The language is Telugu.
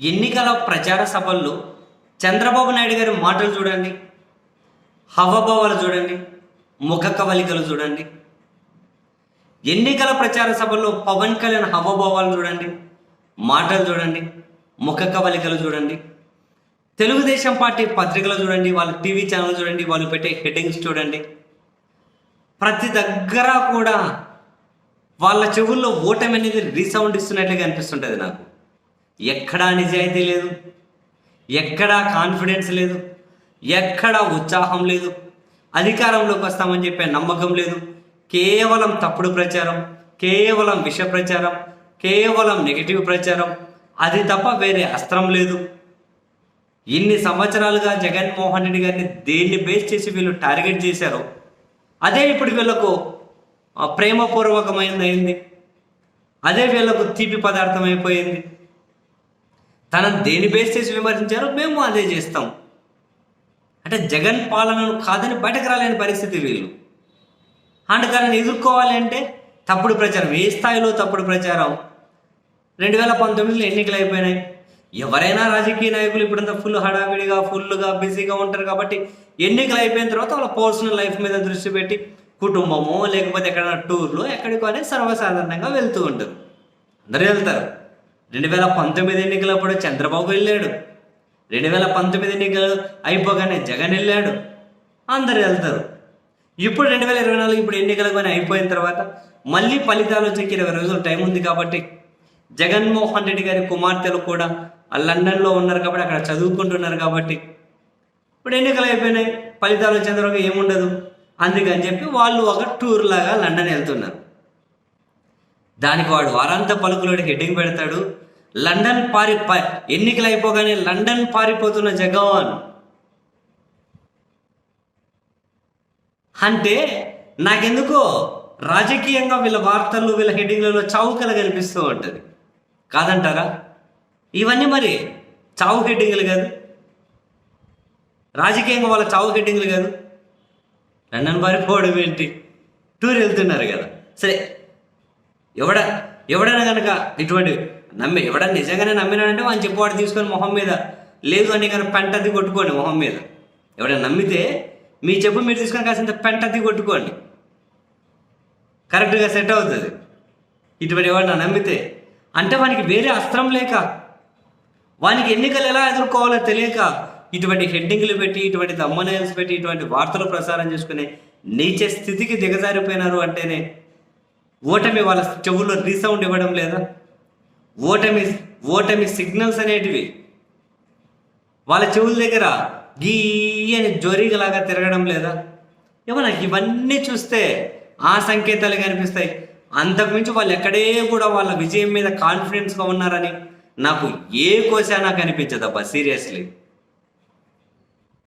ఎన్నికల ప్రచార సభల్లో చంద్రబాబు నాయుడు గారి మాటలు చూడండి హవభావాలు చూడండి ముఖ కవలికలు చూడండి. ఎన్నికల ప్రచార సభల్లో పవన్ కళ్యాణ్ హవభావాలు చూడండి మాటలు చూడండి ముఖ కవలికలు చూడండి. తెలుగుదేశం పార్టీ పత్రికలు చూడండి వాళ్ళ టీవీ ఛానల్ చూడండి వాళ్ళు పెట్టే హెడ్డింగ్స్ చూడండి. ప్రతి దగ్గర కూడా వాళ్ళ చెవుల్లో ఓటమి అనేది రీసౌండ్ ఇస్తున్నట్లుగా అనిపిస్తుంటుంది నాకు. ఎక్కడా నిజాయితీ లేదు ఎక్కడా కాన్ఫిడెన్స్ లేదు ఎక్కడా ఉత్సాహం లేదు అధికారంలోకి వస్తామని చెప్పే నమ్మకం లేదు. కేవలం తప్పుడు ప్రచారం కేవలం విష ప్రచారం కేవలం నెగిటివ్ ప్రచారం అది తప్ప వేరే అస్త్రం లేదు. ఇన్ని సంవత్సరాలుగా జగన్మోహన్ రెడ్డి గారిని దేన్ని బేస్ చేసి వీళ్ళు టార్గెట్ చేశారో అదే ఇప్పుడు వీళ్ళకు ప్రేమపూర్వకమైనది అయింది అదే వీళ్ళకు తీపి పదార్థం అయిపోయింది తనను దేని బేస్ చేసి విమర్శించారో మేము అదే చేస్తాం. అంటే జగన్ పాలనను కాదని బయటకు రాలేని పరిస్థితి వీళ్ళు. అండ్ దానిని ఎదుర్కోవాలి అంటే తప్పుడు ప్రచారం ఏ స్థాయిలో తప్పుడు ప్రచారం? రెండు వేల పంతొమ్మిదిలో ఎన్నికలు అయిపోయినాయి. ఎవరైనా రాజకీయ నాయకులు ఇప్పుడంతా ఫుల్ హడావిడిగా ఫుల్గా బిజీగా ఉంటారు కాబట్టి ఎన్నికలు అయిపోయిన తర్వాత వాళ్ళ పర్సనల్ లైఫ్ మీద దృష్టి పెట్టి కుటుంబము లేకపోతే ఎక్కడైనా టూర్లో ఎక్కడికో అనేది సర్వసాధారణంగా వెళ్తూ ఉంటారు. అందరూ వెళ్తారు. రెండు వేల పంతొమ్మిది ఎన్నికలప్పుడు చంద్రబాబు వెళ్ళాడు. రెండు వేల పంతొమ్మిది ఎన్నికలు అయిపోగానే జగన్ వెళ్ళాడు. అందరు వెళ్తారు. ఇప్పుడు రెండు వేల ఇరవై నాలుగు ఇప్పుడు ఎన్నికలు కానీ అయిపోయిన తర్వాత మళ్ళీ ఫలితాలు వచ్చేకి ఇరవై రోజులు టైం ఉంది కాబట్టి జగన్మోహన్ రెడ్డి గారి కుమార్తెలు కూడా ఆ లండన్లో ఉన్నారు కాబట్టి అక్కడ చదువుకుంటున్నారు కాబట్టి ఇప్పుడు ఎన్నికలు అయిపోయినాయి. ఫలితాలు వచ్చిన తర్వాత ఏముండదు. అందుకని చెప్పి వాళ్ళు ఒక టూర్ లాగా లండన్ వెళ్తున్నారు. దానికి వాడు వారాంత పలుకులోడి హెడ్డింగ్ పెడతాడు. లండన్ పారి ఎన్నికలు అయిపోగానే లండన్ పారిపోతున్న జగన్. అంటే నాకెందుకో రాజకీయంగా వీళ్ళ వార్తలు వీళ్ళ హెడ్డింగ్లలో చౌకలు కనిపిస్తూ ఉంటుంది. కాదంటారా? ఇవన్నీ మరి చావు హెడ్డింగ్లు కాదు. రాజకీయంగా వాళ్ళ చావు హెడ్డింగ్లు కాదు. లండన్ పారిపోవడం ఏంటి? టూర్ వెళ్తున్నారు కదా. సరే ఎవడ ఎవడైనా కనుక ఇటువంటి నమ్మి ఎవడన్నా నిజంగానే నమ్మినాడంటే వాడిని చెప్పవాడు తీసుకొని మొహం మీద. లేదు అని కనుక పెంటది కొట్టుకోండి మొహం మీద. ఎవడైనా నమ్మితే మీ చెప్పు మీరు తీసుకొని కాసింత పెంటది కొట్టుకోండి. కరెక్ట్గా సెట్ అవుతుంది. ఇటువంటి ఎవడన్నా నమ్మితే అంటే వానికి వేరే అస్త్రం లేక వానికి ఎన్నికలు ఎలా ఎదుర్కోవాలో తెలియక ఇటువంటి హెడ్డింగ్లు పెట్టి ఇటువంటి దమ్మనేల్స్ పెట్టి ఇటువంటి వార్తలు ప్రసారం చేసుకునే నీచ స్థితికి దిగజారిపోయినారు అంటేనే ఓటమి వాళ్ళ చెవుల్లో రీసౌండ్ ఇవ్వడం లేదా? ఓటమి ఓటమి సిగ్నల్స్ అనేటివి వాళ్ళ చెవుల దగ్గర గీ అని జోరీగలాగా తిరగడం లేదా? ఏమో నాకు ఇవన్నీ చూస్తే ఆ సంకేతాలు కనిపిస్తాయి. అంతకుమించి వాళ్ళు ఎక్కడే కూడా వాళ్ళ విజయం మీద కాన్ఫిడెన్స్గా ఉన్నారని నాకు ఏ కోసా నాకు అనిపించదబ్బా సీరియస్లీ